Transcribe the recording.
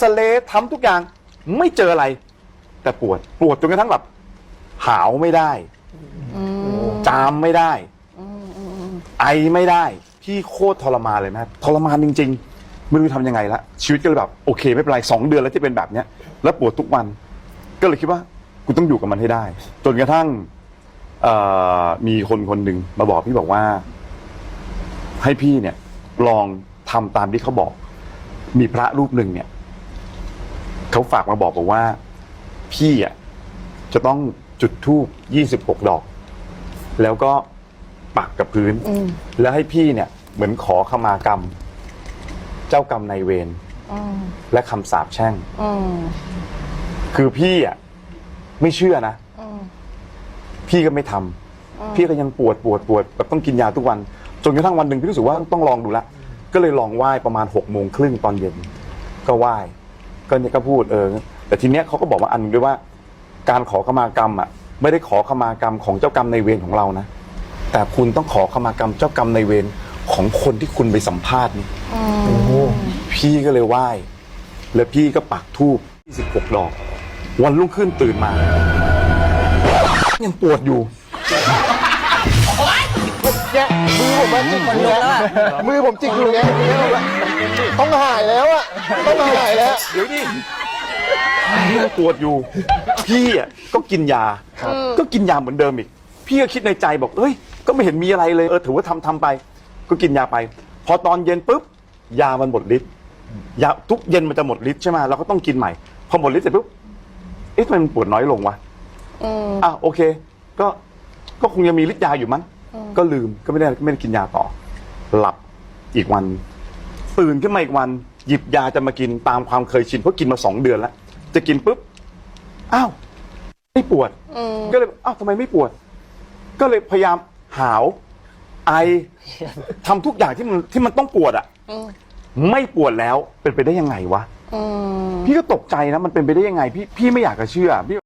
ซเรย์ทำทุกอย่างไม่เจออะไร แต่ปวดปวดจนกระทั่งแบบหาวไม่ได้จามไม่ได้ไอไม่ได้ พี่โคตรทรมานเลยนะทรมานจริงๆ ไม่รู้จะทำยังไงละ ชีวิตก็เลยแบบโอเคไม่เป็นไรสองเดือนแล้วที่เป็นแบบเนี้ย แล้วปวดทุกวัน ก็เลยคิดว่ากูต้องอยู่กับมันให้ได้ จนกระทั่งเอ่อมีคนคนหนึ่งมาบอกพี่บอกว่า ให้พี่เนี่ย ลองทำตามที่เขาบอก มีพระรูปหนึ่งเนี่ย เขาฝากมาบอกบอกว่า พี่อะจะต้องจุดธูปยี่สิบหกดอก แล้วก็ปักกับพื้นแล้วให้พี่เนี่ย เหมือนขอขมากรรม เจ้ากรรมนายเวรและคำสาปแช่งคือพี่อะไม่เชื่อนะพี่ก็ไม่ทำพี่ก็ยังปวดปวดปวดแบบต้องกินยาทุกวัน จนกระทั่งวันหนึ่งพี่รู้สึกว่าต้องลองดูละ ก็เลยลองไหว้ประมาณหกโมงครึ่งตอนเย็น ก็ไหว้ ก็เนี่ยก็พูดเออ แต่ทีเนี้ยเขาก็บอกว่าอันหนึงด้วยว่า การขอขมากรรมอะ ไม่ได้ขอขมากรรมของเจ้ากรรมในายเวรของเรานะ แต่คุณต้องขอขมากรรมเจ้ากรรมในายเวรของคนที่คุณไปสัมภาษณ์นี่พี่ก็เลยไหว้ แล้วพี่ก็ปักธูป26 ดอก วันรุ่งขึ้นตื่นมา ยังปวดอยู่ เนี่ยมือผมจิกอยู่แล้วมือผมจิกอยู่เนี่ย ต้องหายแล้วอะต้องหายแล้ว เดี๋ยวดิยังปวดอยู่ พี่อะก็กินยา ก็กินยาเหมือนเดิมอีก พี่ก็คิดในใจบอกเอ้ย ก็ไม่เห็นมีอะไรเลย เออ ถือว่าทำทำไป ก็กินยาไป พอตอนเย็นปุ๊บ ยามันหมดฤทธิ์ ยาทุกเย็นมันจะหมดฤทธิ์ใช่ไหมเราก็ต้องกินใหม่ พอหมดฤทธิ์เสร็จปุ๊บ เอ๊ะทำไมมันปวดน้อยลงวะอะโอเค ก็ ก็คงยังมีฤทธิ์ยาอยู่มั้ง ก็ลืม ก็ไม่ได้ไม่ได้กินยาต่อ หลับ อีกวัน ตื่นขึ้นมาอีกวัน หยิบยาจะมากินตามความเคยชินเพราะกินมาสองเดือนแล้ว จะกินปุ๊บอ้าวไม่ปวดก็เลยอ้าวทำไมไม่ปวด ก็เลยพยายามหาว ไอทำทุกอย่างที่มันที่มันต้องปวดอะไม่ปวดแล้วเป็นไปได้ยังไงวะพี่ก็ตกใจนะมันเป็นไปได้ยังไง พี่พี่ไม่อยากจะเชื่อพี่